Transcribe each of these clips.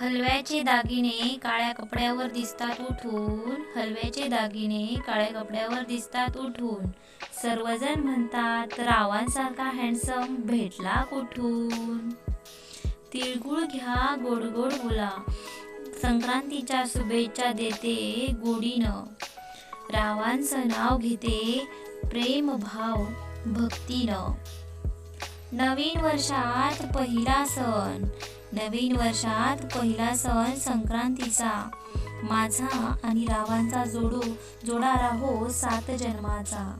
हलव्याचे दागिने काळ्या कपड्यावर दिसतात उठून. हलव्याचे दागिने काळ्या कपड्यावर दिसतात उठून. सर्वजण म्हणतात रावांसारखा हँडसम भेटला कुठून? तिळगुळ घ्या गोड गोड बोला. संक्रांतीच्या शुभेच्छा देते गोडीनं. रावांचं नाव घेते प्रेम भाव भक्तीनं. नवीन वर्षात पहिला सण. नवीन वर्षात पहिला सण संक्रांतीचा. माझा आणि रावांचा जोडू जोडा राहो सात जन्माचा.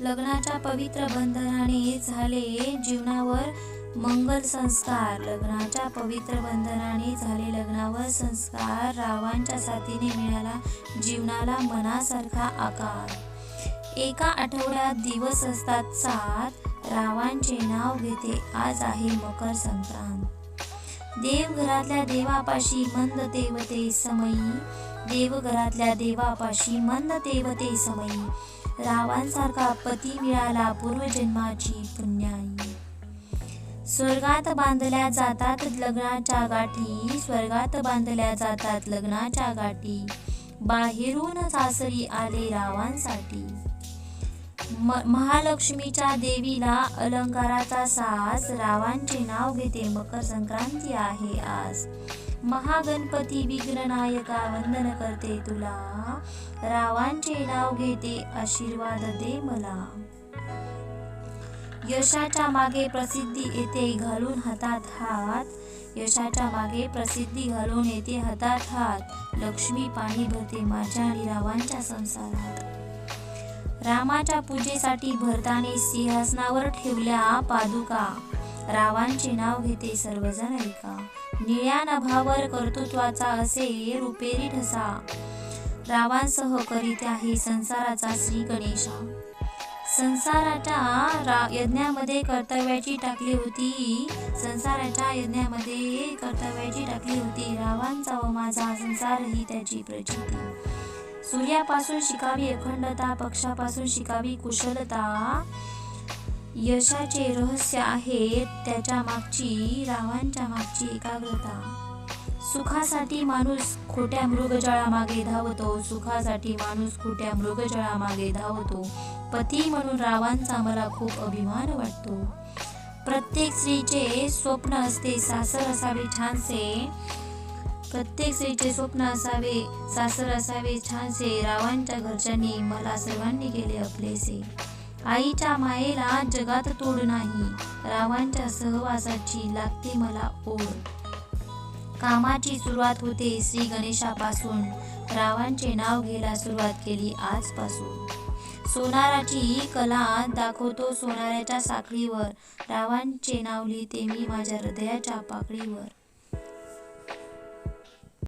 लग्नाच्या पवित्र बंधनाने झाले जीवनावर मंगल संस्कार. लग्नाच्या पवित्र बंधनाने झाले लग्नावर संस्कार. रावांच्या साथीने मिळाला जीवनाला मनासारखा आकार. एका आठवड्यात दिवस असतात सात. रावांचे नाव घेते. आज आहे मकर संक्रांत. देवघरातल्या देवापाशी मंद तेवते समयी. देवघरातल्या देवापाशी मंद तेवते समयी. रावांसारखा पती मिळाला पूर्वजन्माची पुण्याई. स्वर्गात बांधल्या जातात लग्नाच्या गाठी. स्वर्गात बांधल्या जातात लग्नाच्या गाठी. बाहेरून सासरी आले रावांसाठी महालक्ष्मीच्या देवीला अलंकाराचा सास रावांचे नाव घेते मकर संक्रांती आहे आज. महागणपती विघ्ननायका वंदन करते तुला रावांचे नाव घेते आशीर्वाद दे मला. यशाच्या मागे प्रसिद्धी येते घालून हातात हात. यशाच्या मागे प्रसिद्धी घालून येते हातात हात. लक्ष्मी पाणी भरते माझ्या आणि रावांच्या संसारात. रामाच्या पूजेसाठी भरताने सिंहासनावर ठेवल्या पादुका. रावांचे नाव घेते सर्वजण ऐका निळ्या नभावर कर्तृत्वाचा असे रुपेरी ठसा. रावांसह करीत आहे संसाराचा श्री गणेशा. संसाराच्या रा- यज्ञामध्ये कर्तव्याची टाकली होती. संसाराच्या यज्ञामध्ये कर्तव्याची टाकली होती. रावांचा व माझा संसार ही त्याची प्रचिती. सूर्यापासून शिकावी अखंडता पक्षापासून शिकावी कुशलता. यशाचे रहस्य आहे त्याच्या मागची रावांच्या मागची एकाग्रता. सुखासाठी माणूस खोट्या मृगजळामागे धावतो सुखासाठी माणूस खोट्या मृगजळामागे धावतो. पती म्हणून रावांचा मला खूप अभिमान वाटतो. प्रत्येक स्त्रीचे स्वप्न असते सासर असावे छानसे. प्रत्येक स्त्रीचे स्वप्न असावे सासर असावे छानसे रावांच्या घरच्यांनी मला सर्वांनी केले आपलेसे आईच्या मायेला जगात तोड नाही रावांच्या सहवासाची लागते मला ओढ. कामाची सुरुवात होते श्री गणेशापासून रावांचे नाव घ्यायला सुरुवात केली आजपासून. सोनाराची कला दाखवतो सोनाऱ्याच्या साखळीवर रावांचे नाव लिहिते मी माझ्या हृदयाच्या पाकळीवर.